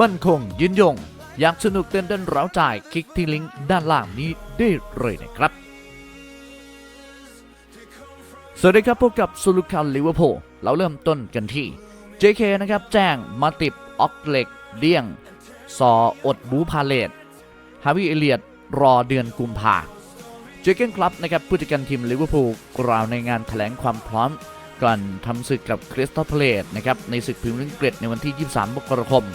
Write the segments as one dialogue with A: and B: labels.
A: มั่นคงยืนยง อยากสนุกเต้นเต้นร้าวใจคลิกที่ลิงก์ด้านล่างนี้ได้เลยนะครับ สวัสดีครับพบกับซูลูคันลิเวอร์พูลเราเริ่มต้นกันที่ JK นะครับแจ้งมาติบออกเหล็กเดี้ยง ซออดบูพาเลตฮาวิเอเลียดรอเดือนกุมภาเจเกนคลับนะครับผู้จัดการทีมลิเวอร์พูลกล่าวในงานแถลงความพร้อมก่อนทำศึกกับคริสตัลเพลตนะครับในศึกพรีเมียร์ลีกอังกฤษในวันที่ 23 มกราคม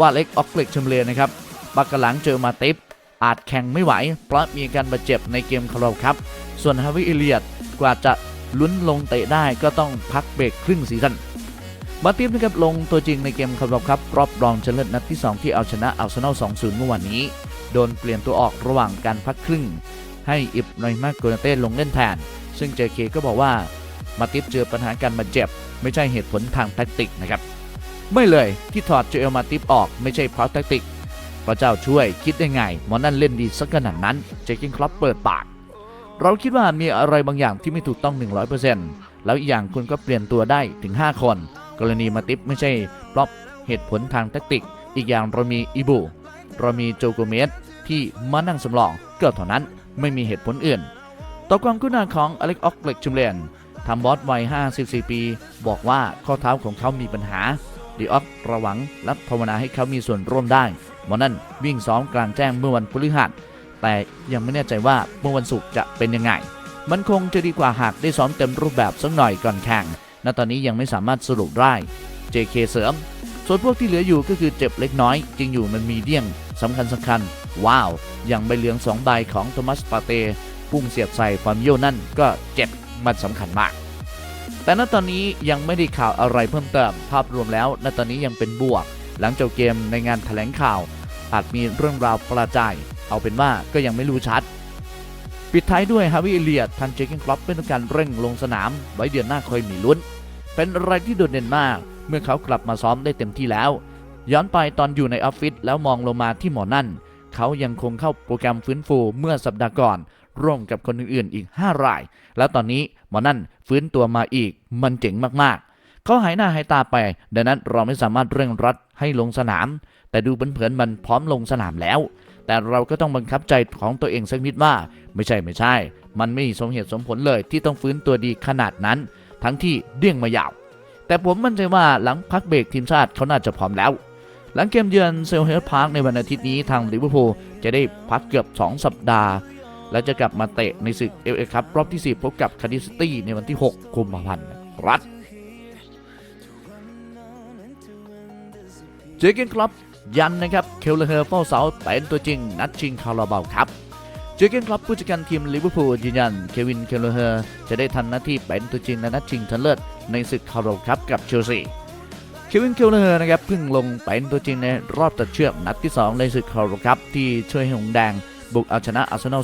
A: ว่าเล็กออกเล็กชมเลนะครับบักกะหลังเจอมาติบอาจแข่งไม่ไหว เพราะมีอาการบาดเจ็บในเกมคาร์ลครับ ส่วนฮาวิเอเลียดกว่าจะลุ้นลงเตะได้ก็ต้องพักเบรกครึ่งซีซั่นมาติฟนะครับลงตัวจริงในเกมคาร์ลครับ รอบรองชนะเลิศนัดที่ 2 ที่เอาชนะอัลเซนอล 2-0 เมื่อวานนี้ โดนเปลี่ยนตัวออกระหว่างการพักครึ่ง ให้อิบนอยมาโกนาเต้ลงเล่นแทน ซึ่งเจเคก็บอกว่ามาติฟเจอปัญหาการบาดเจ็บ ไม่ใช่เหตุผลทางแทคติกนะครับ ไม่เลยที่ถอดเจเอลมาติฟออกไม่ใช่เพราะแทคติกพระเจ้าช่วยคิดได้ไงมอนั่นเล่นดีสักขนาดนั้นเจคิงคลับเปิดปาก เราคิดว่ามีอะไรบางอย่างที่ไม่ถูกต้อง 100%แล้วอีกอย่างคุณก็เปลี่ยนตัวได้ถึง 5 คน กรณีมาติฟไม่ใช่เพราะเหตุผลทางแทคติก อีกอย่างเรามีอิบูเรามีโจโกเมสที่มานั่งสำรองก็เท่านั้นไม่มีเหตุผลอื่น ต่อความคืบหน้าของอเล็กออกเล็กชุมเลนทำบอสวัย 54 ปี บอกว่าข้อเท้าของเขามีปัญหา ดีออกระวังและภาวนาให้เขามีส่วนร่วมได้มอนั่นวิ่งซ้อมกลางแจ้งเมื่อวันพฤหัส แต่ยังไม่แน่ใจว่าเมื่อวันศุกร์จะเป็นยังไง มันคงจะดีกว่าหากได้ซ้อมเต็มรูปแบบสักหน่อยก่อนแข่ง ณ ตอนนี้ยังไม่สามารถสรุปได้ JK เสริม ส่วนพวกที่เหลืออยู่ก็คือเจ็บเล็กน้อย จริงอยู่มันมีเดี่ยงสำคัญสำคัญ ว้าว อย่างใบเหลือง2ใบของโทมัสปาเต พุ่งเสียบใส่ฟาร์มโยนั่นก็เจ็บมันสำคัญมาก แต่ณตอนนี้ยังไม่ได้ข่าวอะไรเพิ่มเติม ภาพรวมแล้วณตอนนี้ยังเป็นบวก หลังจบเกมในงานแถลงข่าว อาจมีเรื่องราวประจาย เอาเป็นว่าก็ยังไม่รู้ชัด ปิดท้ายด้วยฮาวิเอเลียดทางเจคเกนคลับเป็นต้องการเร่งลงสนาม ไว้เดือนหน้าค่อยมีลุ้น เป็นอะไรที่โดดเด่นมาก เมื่อเขากลับมาซ้อมได้เต็มที่แล้ว ย้อนไปตอนอยู่ในออฟฟิศแล้วมองลงมาที่หมอนั่น เขายังคงเข้าโปรแกรมฟื้นฟูเมื่อสัปดาห์ก่อน ร่วมกับคนอื่นๆอีก 5 ราย แล้วตอนนี้หมอนั่นฟื้นตัวมาอีก มันเจ๋งมากๆ เขาหายหน้าหายตาไป ดังนั้นเราไม่สามารถเร่งรัดให้ลงสนาม แต่ดูเผินๆมันพร้อมลงสนามแล้ว แต่เราก็ต้องบังคับใจของตัวเองสักนิดว่า ไม่ใช่ไม่ใช่ มันไม่สมเหตุสมผลเลยที่ต้องฟื้นตัวดีขนาดนั้น ทั้งที่เดี่ยงมายาว แต่ผมมั่นใจว่าหลังพักเบรกทีมชาติเขาน่าจะพร้อมแล้วหลังเกมเยือนเซลเฮลพาร์คในวันอาทิตย์นี้ทางลิเวอร์พูลจะได้พักเกือบ 2 สัปดาห์ และจะกลับมาเตะในศึกเอฟเอคัพรอบที่4พบกับคาร์ดิสตี้ในวันที่ 6 กุมภาพันธ์รัฐเจเกนคลับยันนะครับเคลเลอร์เฝ้าเสาเป็นตัวจริง นัดชิงคาราบาวครับเจเกนคลับผู้จัดการทีมลิเวอร์พูลยืนยันเควินเคลเลอร์จะได้ทำหน้าที่เป็นตัวจริงในนัดชิงชนะเลิศในศึกคาราบาวครับกับเชลซีเควินเคลเลอร์นะครับเพิ่งลงเป็นตัวจริงในรอบตัดเชือกนัดที่ 2 ในศึกคาราบาวครับที่ช่วยให้หงแดง บุกเอาชนะอาร์เซนอล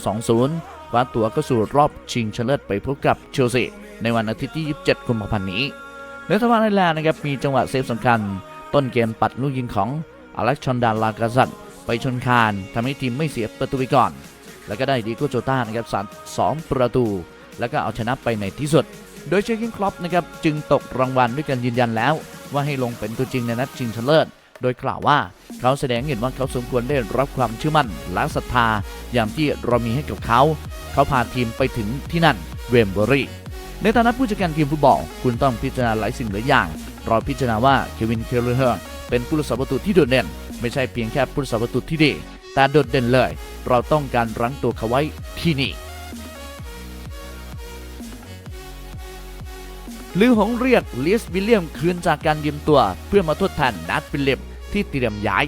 A: 2-0 คว้าตั๋วเข้าสู่รอบชิงชนะเลิศไปพบกับเชลซีในวันอาทิตย์ที่ 27 กุมภาพันธ์นี้เนเธอร์แลนด์ไอแลนด์นะครับมีจังหวะเซฟสำคัญ ต้นเกมปัดลูกยิงของอเล็กซานดานลากาซัตไปชนคานทำให้ทีมไม่เสียประตูไปก่อน แล้วก็ได้ดีโกโจต้านะครับสัตสองประตู แล้วก็เอาชนะไปในที่สุด โดยเชคกินคลอปนะครับจึงตกรางวัลด้วยการยืนยันแล้ว ว่าให้ลงเป็นตัวจริงในนัดชิงชนะเลิศ โดยกล่าวว่าเขาแสดงเห็นว่าเขาสมควรได้รับความเชื่อมั่นและศรัทธาอย่างที่เรามีให้กับเขา เขาพาทีมไปถึงที่นั่นเวมเบอรี่ในฐานะผู้จัดการทีมฟุตบอล คุณต้องพิจารณาหลายสิ่งหลายอย่างเราพิจารณาว่าเควินเคลเลอร์เป็นผู้รักษาประตูที่โดดเด่น ไม่ใช่เพียงแค่ผู้รักษาประตูที่ดีแต่โดดเด่นเลย เราต้องการรั้งตัวเขาไว้ที่นี่ลือหงเรียกลิสวิลเลียมคืนจากการยืมตัวเพื่อมาทดแทนนัดฟิลิป ที่เตรียมย้าย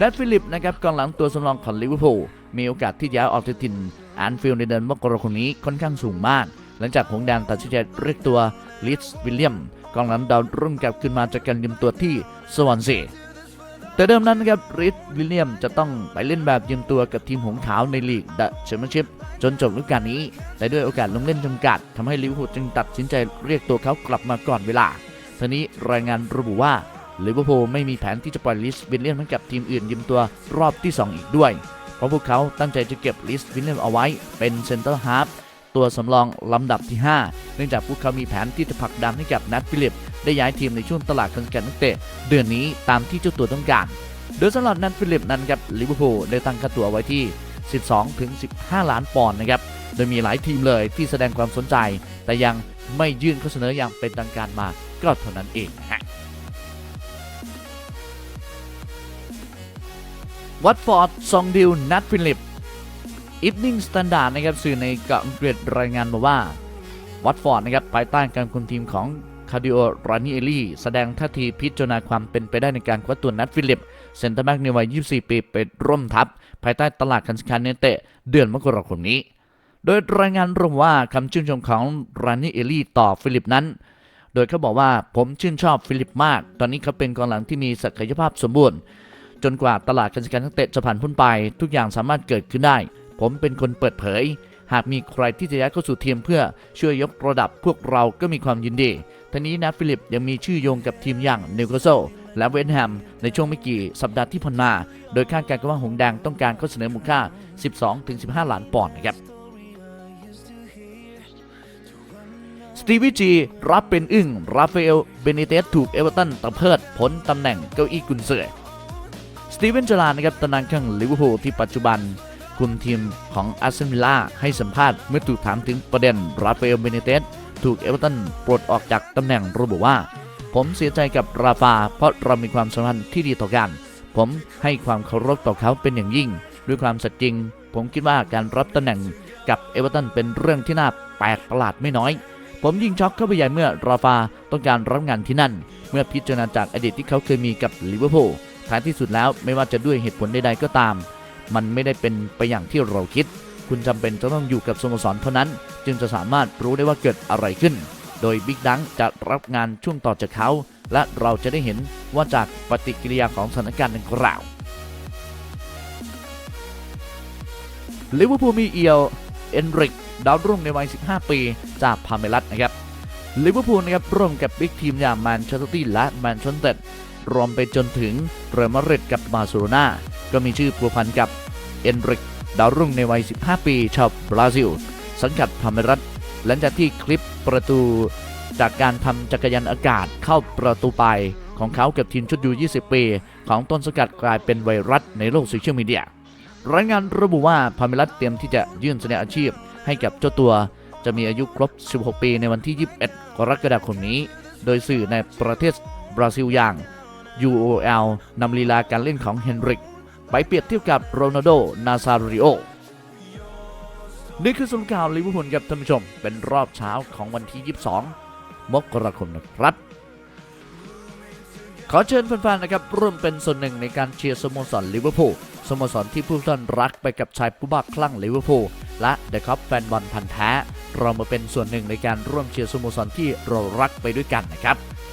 A: นัดฟิลิปนะครับกองหลังตัวสำรองของลิเวอร์พูลมีโอกาสที่จะย้ายออกจากถิ่นแอนฟิลในเดือนมกราคมนี้ค่อนข้างสูงมาก หลังจากหงแดงตัดสินใจเรียกตัวลิสวิลเลียมกองหลังดาวรุ่งกลับขึ้นมาจากการยืมตัวที่สวอนซีแต่เดิมนั้นนะครับริสวิลเลียมจะต้องไปเล่นแบบยืมตัวกับทีมหงส์ขาวในลีกเดอะแชมเปี้ยนชิพจนจบฤดูกาลนี้ แต่ด้วยโอกาสลงเล่นจำกัดทำให้ลิเวอร์พูลจึงตัดสินใจเรียกตัวเขากลับมาก่อนเวลาทีนี้รายงานระบุว่า ลิเวอร์พูลไม่มีแผนที่จะปล่อยลิสวิลเลียมให้กับทีมอื่นยืมตัวรอบที่ 2 อีกด้วย เพราะพวกเขาตั้งใจจะเก็บลิสวิลเลียมเอาไว้เป็นเซนเตอร์ฮาร์ฟตัวสำรองลำดับที่ 5 เนื่องจากพวกเขามีแผนที่จะผลักดันให้กับนัทฟิลิป ได้ย้ายทีมในช่วงตลาดกลางนักเตะเดือนนี้ตามที่เจ้าตัวต้องการ โดยสำหรับนัทฟิลิปนั้นครับลิเวอร์พูลได้ตั้งค่าตัวไว้ที่ 12ถึง15 ล้านปอนด์นะครับ โดยมีหลายทีมเลยที่แสดงความสนใจ แต่ยังไม่ยื่นข้อเสนออย่างเป็นทางการมาก็เท่านั้นเองนะฮะ วัตฟอร์ดซองดิลนัทฟิลิปอีฟนิ่งสแตนดาร์ดนะครับสื่อในเกาะอังกฤษรายงานมาว่า วัตฟอร์ดนะครับภายใต้การคุมทีมของคาดิโอรานิเอลี่แสดงท่าทีพิจารณาความเป็นไปได้ในการคว้าตัวนัทฟิลิป เซนเตอร์แบ็กในวัย 24 ปีไปร่วมทัพ ภายใต้ตลาดการซื้อขายนักเตะเดือนมกราคมนี้ โดยรายงานระบุว่าคำชื่นชมของรานิเอลี่ต่อฟิลิปนั้น โดยเขาบอกว่าผมชื่นชอบฟิลิปมาก ตอนนี้เขาเป็นกองหลังที่มีศักยภาพสมบูรณ์ จนกว่าตลาดการจัดการนักเตะจะผ่านพ้นไป ทุกอย่างสามารถเกิดขึ้นได้ ผมเป็นคนเปิดเผย หากมีใครที่จะย้ายเข้าสู่ทีมเพื่อช่วยยกระดับพวกเราก็มีความยินดีทั้งนี้นะฟิลิปยังมีชื่อโยงกับทีมอย่างนิวคาสเซิลและเวสต์แฮมในช่วงไม่กี่สัปดาห์ที่ผ่านมา โดยคาดการณ์กันว่าหงแดงต้องการข้อเสนอมูลค่า 12-15 ล้านปอนด์นะครับสตีวีจี รับเป็นอึ้ง ราฟาเอล เบนิเตสถูกเอเวอร์ตันตะเพิดพ้นตำแหน่งเก้าอี้กุนเสือ ตีเวนจลานะครับตำนานข้างลิเวอร์พูลที่ปัจจุบัน คุมทีมของอาร์เซนวิลล่าให้สัมภาษณ์เมื่อถูกถามถึงประเด็นราฟาเอลเบเนเตสถูกเอเวอร์ตันปลดออกจากตำแหน่งระบุว่า ผมเสียใจกับราฟา เพราะเรามีความสัมพันธ์ที่ดีต่อกัน ผมให้ความเคารพต่อเขาเป็นอย่างยิ่ง ด้วยความสัตย์จริง ผมคิดว่าการรับตำแหน่งกับเอเวอร์ตันเป็นเรื่องที่น่าแปลกประหลาดไม่น้อย ผมยิ่งช็อกเข้าไปใหญ่เมื่อราฟาต้องการรับงานที่นั่น เมื่อพิจารณาจากอดีตที่เขาเคยมีกับลิเวอร์พูล ท้ายที่สุดแล้ว ไม่ว่าจะด้วยเหตุผลใดๆก็ตาม มันไม่ได้เป็นไปอย่างที่เราคิด คุณจำเป็นจะต้องอยู่กับสโมสรเท่านั้น จึงจะสามารถรู้ได้ว่าเกิดอะไรขึ้น โดยบิ๊กดังจะรับงานช่วงต่อจากเขา และเราจะได้เห็นว่าจากปฏิกิริยาของสถานการณ์ดังกล่าวลิเวอร์พูลมีเอียวเอนริกดาวรุ่งในวัย 15 ปี จากพาเมลัสนะครับลิเวอร์พูลนะครับร่วมกับบิ๊กทีมอย่างแมนเชสเตอร์ซิตี้และแมนเชสเตอร์ รวมไปจนถึงเรอัลมาดริดกับบาร์เซโลนาก็มีชื่อพัวพันกับเอนริกดาวรุ่งในวัย 15 ปีชาวบราซิล สังกัดพาเมลัสหลังจากที่คลิปประตูจากการทำจักรยานอากาศเข้าประตูไปของเขากับทีมชุดยู 20 ปี ของต้นสกัดกลายเป็นไวรัสในโลกโซเชียลมีเดีย รายงานระบุว่าพาเมลัสเตรียมที่จะยื่นแสดงอาชีพให้กับเจ้าตัว จะมีอายุครบ 16 ปีในวันที่ 21 กรกฎาคมนี้ โดยสื่อในประเทศบราซิลอย่าง UOL นำลีลาการเล่นของเฮนริก ไปเปรียบเทียบกับโรนัลโด นาซาริโอ นี่คือสรุปข่าวลิเวอร์พูลครับท่านผู้ชม เป็นรอบเช้าของวันที่ 22 มกราคมนะครับ ขอเชิญแฟนๆนะครับร่วมเป็นส่วนหนึ่งในการเชียร์สโมสรลิเวอร์พูลสโมสรที่ผู้ท่านรักไปกับชายผู้บ้าคลั่งลิเวอร์พูลและเดอะคัพแฟนบอลพันธ์แท้ เรามาเป็นส่วนหนึ่งในการร่วมเชียร์สโมสรที่เรารักไปด้วยกันนะครับ